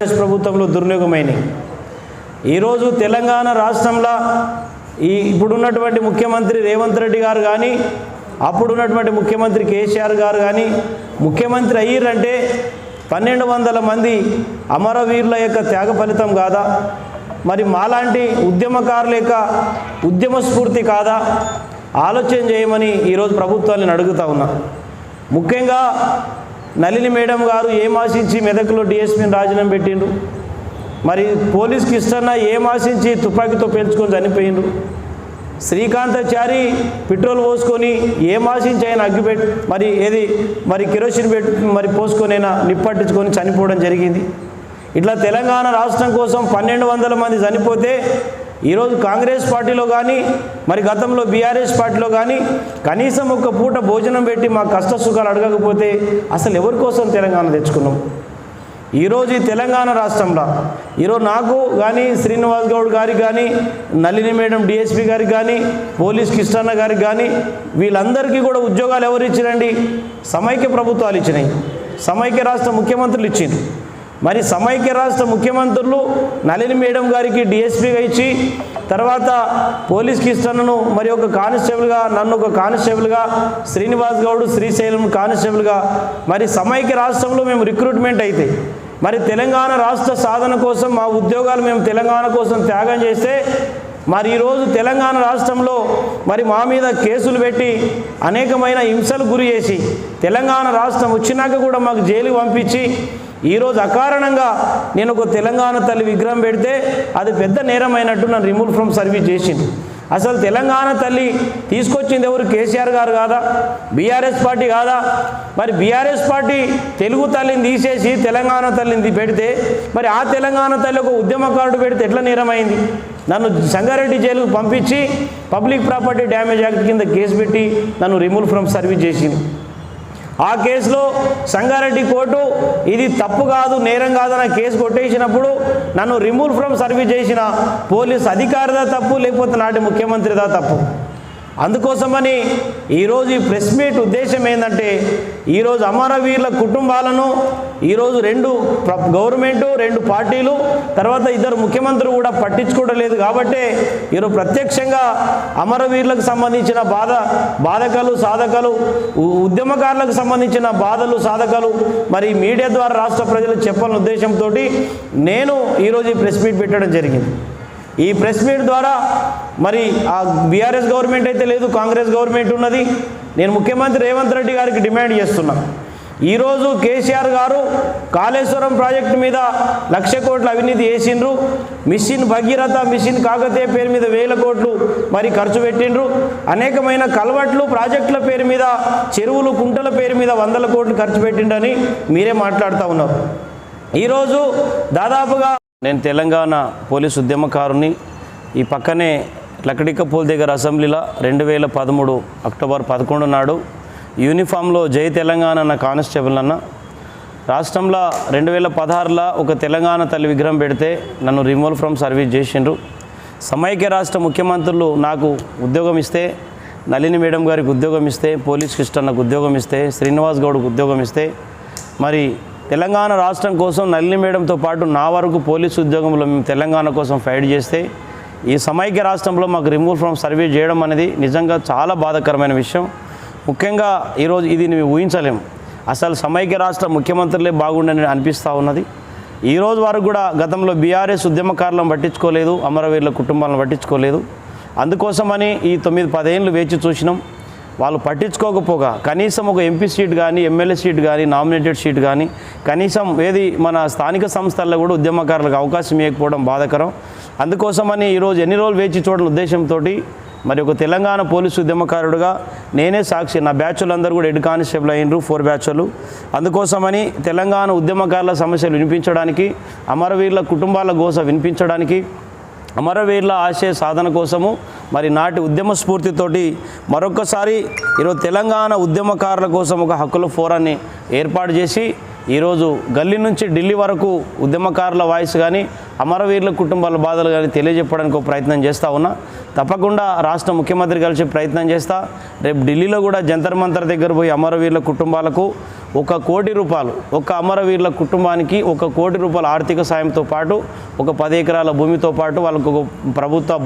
కాంగ్రెస్ ప్రభుత్వంలో దుర్వినియోగమైనవి ఈరోజు తెలంగాణ రాష్ట్రంలో ఈ ఇప్పుడున్నటువంటి ముఖ్యమంత్రి రేవంత్ రెడ్డి గారు కానీ అప్పుడున్నటువంటి ముఖ్యమంత్రి కేసీఆర్ గారు కానీ ముఖ్యమంత్రి అయ్యారంటే పన్నెండు వందల మంది అమరవీరుల యొక్క త్యాగ ఫలితం కాదా? మరి మాలాంటి ఉద్యమకారుల యొక్క ఉద్యమ స్ఫూర్తి కాదా? ఆలోచన చేయమని ఈరోజు ప్రభుత్వాన్ని అడుగుతా ఉన్నా. ముఖ్యంగా నళిని మేడం గారు ఏం ఆశించి మెదక్లో డిఎస్పీని రాజీనామా పెట్టిండు మరి పోలీస్కి ఇష్టన్నా ఏం ఆశించి తుపాకీతో పేల్చుకొని చనిపోయిండు శ్రీకాంతాచారి పెట్రోల్ పోసుకొని ఏం ఆశించి ఆయన అగ్గిపెట్టి మరి ఏది మరి కిరోసిన్ పెట్టి మరి పోసుకొని అయినా నిప్పట్టించుకొని చనిపోవడం జరిగింది. ఇట్లా తెలంగాణ రాష్ట్రం కోసం పన్నెండు వందల మంది చనిపోతే ఈరోజు కాంగ్రెస్ పార్టీలో కానీ మరి గతంలో బీఆర్ఎస్ పార్టీలో కానీ కనీసం ఒక పూట భోజనం పెట్టి మా కష్ట సుఖాలు అడగకపోతే అసలు ఎవరి కోసం తెలంగాణ తెచ్చుకున్నాం? ఈరోజు ఈ తెలంగాణ రాష్ట్రంలో ఈరోజు నాకు కానీ శ్రీనివాస్ గౌడ్ గారికి కానీ నళిని మేడం డిఎస్పి గారికి కానీ పోలీస్ కిష్టన్న గారికి కానీ వీళ్ళందరికీ కూడా ఉద్యోగాలు ఎవరు ఇచ్చిరండి? సమైక్య ప్రభుత్వాలు ఇచ్చినాయి. సమైక్య రాష్ట్ర ముఖ్యమంత్రులు ఇచ్చింది మరి సమైక్య రాష్ట్ర ముఖ్యమంత్రులు నళిని మేడం గారికి డిఎస్పీగా ఇచ్చి తర్వాత పోలీస్ కిష్టన్నను మరి ఒక కానిస్టేబుల్గా నన్ను ఒక కానిస్టేబుల్గా శ్రీనివాస్ గౌడ్ శ్రీశైలం కానిస్టేబుల్గా మరి సమైక్య రాష్ట్రంలో మేము రిక్రూట్మెంట్ అయితే మరి తెలంగాణ రాష్ట్ర సాధన కోసం మా ఉద్యోగాలు మేము తెలంగాణ కోసం త్యాగం చేస్తే మరి ఈరోజు తెలంగాణ రాష్ట్రంలో మరి మా మీద కేసులు పెట్టి అనేకమైన హింసలు గురి చేసి తెలంగాణ రాష్ట్రం వచ్చినాక కూడా మాకు జైలుకి పంపించి ఈరోజు అకారణంగా నేను ఒక తెలంగాణ తల్లి విగ్రహం పెడితే అది పెద్ద నేరం అయినట్టు నన్ను రిమూవ్ ఫ్రమ్ సర్వీస్ చేసింది. అసలు తెలంగాణ తల్లి తీసుకొచ్చింది ఎవరు? కేసీఆర్ గారు కాదా? బీఆర్ఎస్ పార్టీ కాదా? మరి బీఆర్ఎస్ పార్టీ తెలుగు తల్లిని తీసేసి తెలంగాణ తల్లిని పెడితే మరి ఆ తెలంగాణ తల్లి ఒక ఉద్యమకారుడు పెడితే ఎట్లా నేరమైంది? నన్ను సంగారెడ్డి జైలుకు పంపించి పబ్లిక్ ప్రాపర్టీ డ్యామేజ్ యాక్ట్ కింద కేసు పెట్టి నన్ను రిమూవ్ ఫ్రమ్ సర్వీస్ చేసింది. ఆ కేసులో సంగారెడ్డి కోర్టు ఇది తప్పు కాదు నేరం కాదన్న కేసు కొట్టేసినప్పుడు నన్ను రిమూవ్ ఫ్రమ్ సర్వీస్ చేసిన పోలీస్ అధికారిదా తప్పు లేకపోతే నాటి ముఖ్యమంత్రిదా తప్పు? అందుకోసమని ఈరోజు ఈ ప్రెస్ మీట్ ఉద్దేశం ఏంటంటే ఈరోజు అమరవీరుల కుటుంబాలను ఈరోజు రెండు ప్ర- గవర్నమెంటు రెండు పార్టీలు తర్వాత ఇద్దరు ముఖ్యమంత్రులు కూడా పట్టించుకోవడం లేదు కాబట్టే ఈరోజు ప్రత్యక్షంగా అమరవీరులకు సంబంధించిన బాధ బాధకాలు సాధకాలు ఉద్యమకారులకు సంబంధించిన బాధలు సాధకాలు మరి మీడియా ద్వారా రాష్ట్ర ప్రజలు చెప్పాలనే ఉద్దేశంతో నేను ఈరోజు ఈ ప్రెస్ మీట్ పెట్టడం జరిగింది. ఈ ప్రెస్ మీట్ ద్వారా మరి ఆ బీఆర్ఎస్ గవర్నమెంట్ అయితే లేదు కాంగ్రెస్ గవర్నమెంట్ ఉన్నది. నేను ముఖ్యమంత్రి రేవంత్ రెడ్డి గారికి డిమాండ్ చేస్తున్నా. ఈరోజు కేసీఆర్ గారు కాళేశ్వరం ప్రాజెక్టు మీద లక్ష కోట్ల అవినీతి చేసిండ్రు. మిషన్ భగీరథ మిషన్ కాకతీయ పేరు మీద వేల కోట్లు మరి ఖర్చు పెట్టిండ్రు. అనేకమైన కలవట్లు ప్రాజెక్టుల పేరు మీద చెరువులు కుంటల పేరు మీద వందల కోట్లు ఖర్చు పెట్టిండని మీరే మాట్లాడుతూ ఉన్నారు. ఈరోజు దాదాపుగా నేను తెలంగాణ పోలీస్ ఉద్యమకారుని ఈ పక్కనే లకడికపూల్ దగ్గర అసెంబ్లీలో రెండు వేల పదమూడు అక్టోబర్ పదకొండు నాడు యూనిఫామ్లో జై తెలంగాణ అన్న కానిస్టేబుల్ అన్న. రాష్ట్రంలో రెండు వేల పదహారులో ఒక తెలంగాణ తల్లి విగ్రహం పెడితే నన్ను రిమూవల్ ఫ్రమ్ సర్వీస్ చేసిండ్రు. సమైక్య రాష్ట్ర ముఖ్యమంత్రులు నాకు ఉద్యోగం ఇస్తే నళిని మేడం గారికి ఉద్యోగం ఇస్తే పోలీస్ కృష్ణన్నకు ఉద్యోగం ఇస్తే శ్రీనివాస్ గౌడ్కు ఉద్యోగం ఇస్తే మరి తెలంగాణ రాష్ట్రం కోసం నల్లి మేడంతో పాటు నా వరకు పోలీస్ ఉద్యోగంలో మేము తెలంగాణ కోసం ఫైట్ చేస్తే ఈ సమైక్య రాష్ట్రంలో మాకు రిమూవ్ ఫ్రమ్ సర్వీస్ చేయడం అనేది నిజంగా చాలా బాధాకరమైన విషయం. ముఖ్యంగా ఈరోజు ఇది మేము ఊహించలేము. అసలు సమైక్య రాష్ట్ర ముఖ్యమంత్రులే బాగుండని అనిపిస్తూ ఉన్నది. ఈరోజు వారు వరకు కూడా గతంలో బీఆర్ఎస్ ఉద్యమకారులను పట్టించుకోలేదు అమరవీరుల కుటుంబాలను పట్టించుకోలేదు. అందుకోసమని ఈ తొమ్మిది పదేళ్ళు వేచి చూసినాం. వాళ్ళు పట్టించుకోకపోగా కనీసం ఒక ఎంపీ సీట్ కానీ ఎమ్మెల్యే సీట్ కానీ నామినేటెడ్ సీట్ కానీ కనీసం ఏది మన స్థానిక సంస్థల్లో కూడా ఉద్యమకారులకు అవకాశం ఇవ్వకపోవడం బాధకరం. అందుకోసమని ఈరోజు ఎన్ని రోజులు వేచి చూడని ఉద్దేశంతో మరి ఒక తెలంగాణ పోలీసు ఉద్యమకారుడుగా నేనే సాక్షి. నా బ్యాచ్లు అందరూ కూడా హెడ్ కానిస్టేబుల్ అయినరు ఫోర్ బ్యాచ్లు. అందుకోసమని తెలంగాణ ఉద్యమకారుల సమస్యలు వినిపించడానికి అమరవీరుల కుటుంబాల గోస వినిపించడానికి అమరవీరుల ఆశయ సాధన కోసము మరి నాటి ఉద్యమ స్ఫూర్తితోటి మరొకసారి ఈరోజు తెలంగాణ ఉద్యమకారుల కోసం ఒక హక్కుల ఫోరాన్ని ఏర్పాటు చేసి ఈరోజు గల్లీ నుంచి ఢిల్లీ వరకు ఉద్యమకారుల వాయిస్ కానీ అమరవీరుల కుటుంబాల బాధలు కానీ తెలియజెప్పడానికి ఒక ప్రయత్నం చేస్తూ ఉన్నా. తప్పకుండా రాష్ట్ర ముఖ్యమంత్రి కలిసి ప్రయత్నం చేస్తా. రేపు ఢిల్లీలో కూడా జంతర్ మంతర్ దగ్గర పోయి అమరవీరుల కుటుంబాలకు ఒక కోటి రూపాయలు ఒక అమరవీరుల కుటుంబానికి ఒక కోటి రూపాయల ఆర్థిక సాయంతో పాటు ఒక పది ఎకరాల భూమితో పాటు వాళ్ళకు ఒక ప్రభుత్వ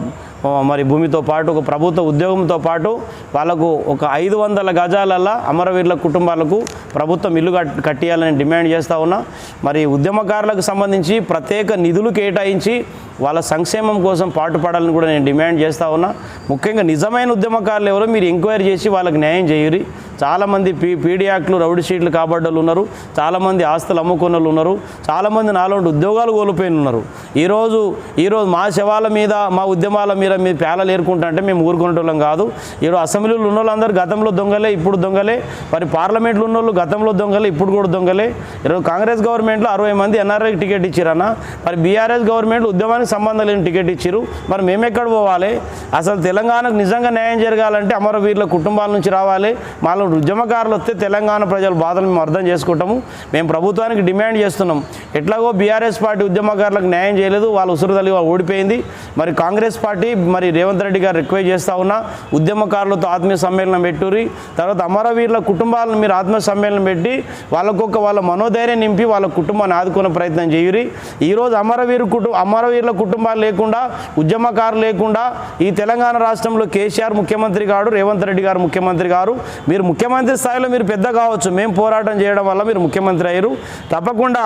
మరి భూమితో పాటు ఒక ప్రభుత్వ ఉద్యోగంతో పాటు వాళ్ళకు ఒక ఐదు వందల గజాలల్లా అమరవీరుల కుటుంబాలకు ప్రభుత్వం ఇల్లు కట్ కట్టియాలని డిమాండ్ చేస్తూ ఉన్నా. మరి ఉద్యమకారులకు సంబంధించి ప్రత్యేక నిధులు కేటాయించి వాళ్ళ సంక్షేమం కోసం పాటుపడాలని కూడా నేను డిమాండ్ చేస్తూ ఉన్నా. ముఖ్యంగా నిజమైన ఉద్యమకారులు ఎవరో మీరు ఎంక్వైరీ చేసి వాళ్ళకి న్యాయం చేయరు. చాలామంది పీ పీడియాక్లు యాక్ట్లు రౌడీ షీట్లు కాబడ్డలు ఉన్నారు చాలామంది ఆస్తులు అమ్ముకున్న వాళ్ళు ఉన్నారు చాలామంది నాలో ఉద్యోగాలు కోల్పోయిన ఉన్నారు. ఈరోజు ఈరోజు మా శవాల మీద మా ఉద్యమాల మీద మీ పేలలు ఏరుకుంటా అంటే మేము ఊరుకునేటోళ్ళం కాదు. ఈరోజు అసెంబ్లీలో ఉన్న వాళ్ళందరూ గతంలో దొంగలే ఇప్పుడు దొంగలే. మరి పార్లమెంట్లో ఉన్న వాళ్ళు గతంలో దొంగలే ఇప్పుడు కూడా దొంగలే. ఈరోజు కాంగ్రెస్ గవర్నమెంట్లో అరవై మంది ఎన్ఆర్ఐకి టికెట్ ఇచ్చారన్న మరి బీఆర్ఎస్ గవర్నమెంట్ ఉద్యమానికి సంబంధం లేని టికెట్ ఇచ్చారు. మరి మేము ఎక్కడ పోవాలి? అసలు తెలంగాణకు నిజంగా న్యాయం జరగాలంటే అమరవీరుల కుటుంబాల నుంచి రావాలి. మాలో ఉద్యమకారులు వస్తే తెలంగాణ ప్రజల బాధలు మేము అర్థం చేసుకుంటాము. మేము ప్రభుత్వానికి డిమాండ్ చేస్తున్నాం. ఎట్లాగో బీఆర్ఎస్ పార్టీ ఉద్యమకారులకు న్యాయం చేయలేదు. వాళ్ళ ఉసురుదలి ఓడిపోయింది. మరి కాంగ్రెస్ పార్టీ మరి రేవంత్ రెడ్డి గారు రిక్వెస్ట్ చేస్తా ఉన్నా ఉద్యమకారులతో ఆత్మీయ సమ్మేళనం పెట్టుర్రి. తర్వాత అమరవీరుల కుటుంబాలను మీరు ఆత్మీయ సమ్మేళనం పెట్టి వాళ్ళకొక వాళ్ళ మనోధైర్యం నింపి వాళ్ళ కుటుంబాన్ని ఆదుకునే ప్రయత్నం చేయురి ఈరోజు అమరవీరు కుటుంబ అమరవీరుల కుటుంబాలు లేకుండా ఉద్యమకారులు లేకుండా ఈ తెలంగాణ రాష్ట్రంలో కేసీఆర్ ముఖ్యమంత్రి గారు రేవంత్ రెడ్డి గారు ముఖ్యమంత్రి గారు. మీరు ముఖ్యమంత్రి స్థాయిలో మీరు పెద్ద కావచ్చు. మేము పోరాటం చేయడం వల్ల మీరు ముఖ్యమంత్రి అయ్యారు. తప్పకుండా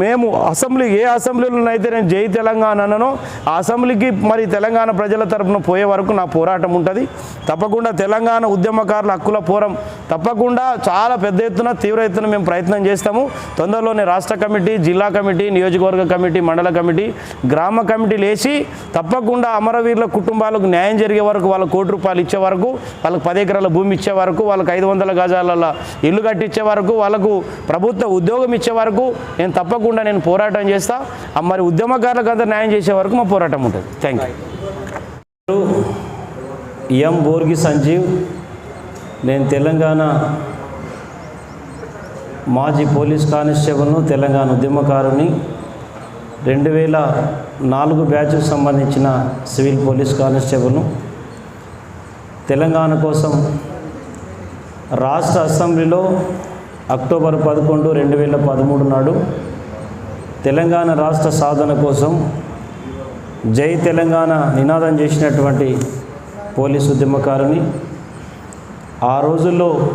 మేము అసెంబ్లీ ఏ అసెంబ్లీలోనైతే నేను జై తెలంగాణ అన్ననో ఆ అసెంబ్లీకి మరి తెలంగాణ ప్రజల తరపున పోయే వరకు నా పోరాటం ఉంటుంది. తప్పకుండా తెలంగాణ ఉద్యమకారుల హక్కుల పోరం తప్పకుండా చాలా పెద్ద ఎత్తున తీవ్ర ఎత్తున మేము ప్రయత్నం చేస్తాము. తొందరలోనే రాష్ట్ర కమిటీ జిల్లా కమిటీ నియోజకవర్గ కమిటీ మండల కమిటీ గ్రామ కమిటీలు వేసి తప్పకుండా అమరవీరుల కుటుంబాలకు న్యాయం జరిగే వరకు వాళ్ళ కోటి రూపాయలు ఇచ్చే వరకు వాళ్ళకి పది ఎకరాల భూమి ఇచ్చే వరకు వాళ్ళకి ఐదు వందల గజాలలో ఇల్లు కట్టించే వరకు వాళ్ళకు ప్రభుత్వ ఉద్యోగం ఇచ్చే వరకు నేను తప్పకుండా నేను పోరాటం చేస్తా. మరి ఉద్యమకారులకు అంతా న్యాయం చేసే వరకు మా పోరాటం ఉంటుంది. Thank you M Borgi Sanjeev నేను తెలంగాణ మాజీ పోలీస్ కానిస్టేబుల్ను తెలంగాణ ఉద్యమకారుని రెండు వేల నాలుగు బ్యాచ్కు సంబంధించిన సివిల్ పోలీస్ కానిస్టేబుల్ను తెలంగాణ కోసం రాష్ట్ర అసెంబ్లీలో అక్టోబర్ పదకొండు రెండు వేల పదమూడు నాడు తెలంగాణ రాష్ట్ర సాధన కోసం జై తెలంగాణ నినాదం చేసినటువంటి పోలీసు ఉద్యమకారుని ఆ రోజుల్లో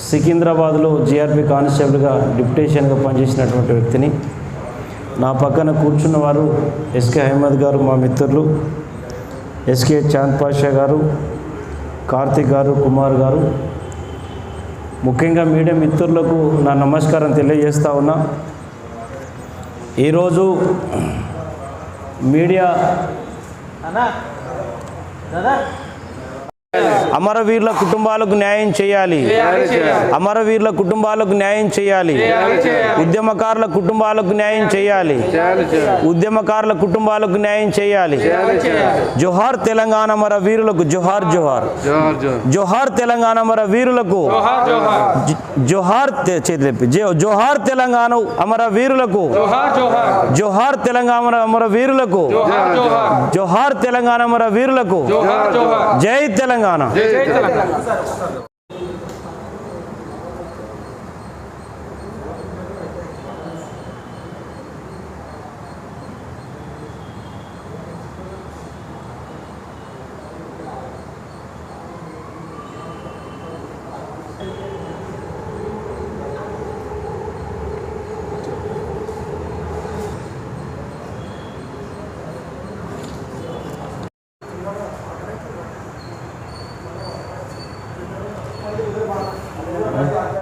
సికింద్రాబాద్లో జిఆర్పి కానిస్టేబుల్గా డిప్యూటేషన్గా పనిచేసినటువంటి వ్యక్తిని. నా పక్కన కూర్చున్న వారు ఎస్కే అహ్మద్ గారు మా మిత్రులు ఎస్కే చాంద్ పాషా గారు కార్తిక్ గారు కుమార్ గారు ముఖ్యంగా మీడియా మిత్రులకు నా నమస్కారం తెలియజేస్తా ఉన్నా. ఈరోజు మీడియా అమరవీరుల కుటుంబాలకు న్యాయం చేయాలి. అమరవీరుల కుటుంబాలకు న్యాయం చేయాలి. ఉద్యమకారుల కుటుంబాలకు న్యాయం చేయాలి. ఉద్యమకారుల కుటుంబాలకు న్యాయం చేయాలి. జోహార్ తెలంగాణ మర వీరులకు జోహార్. జోహార్ జోహార్. తెలంగాణ మర వీరులకు జోహార్. తె- చేతి లేపి. జో- జోహార్ తెలంగాణ అమర వీరులకు జోహార్. తెలంగాణ అమర వీరులకు జోహార్. తెలంగాణ అమర వీరులకు జై తెలంగాణ. తెలంగాణ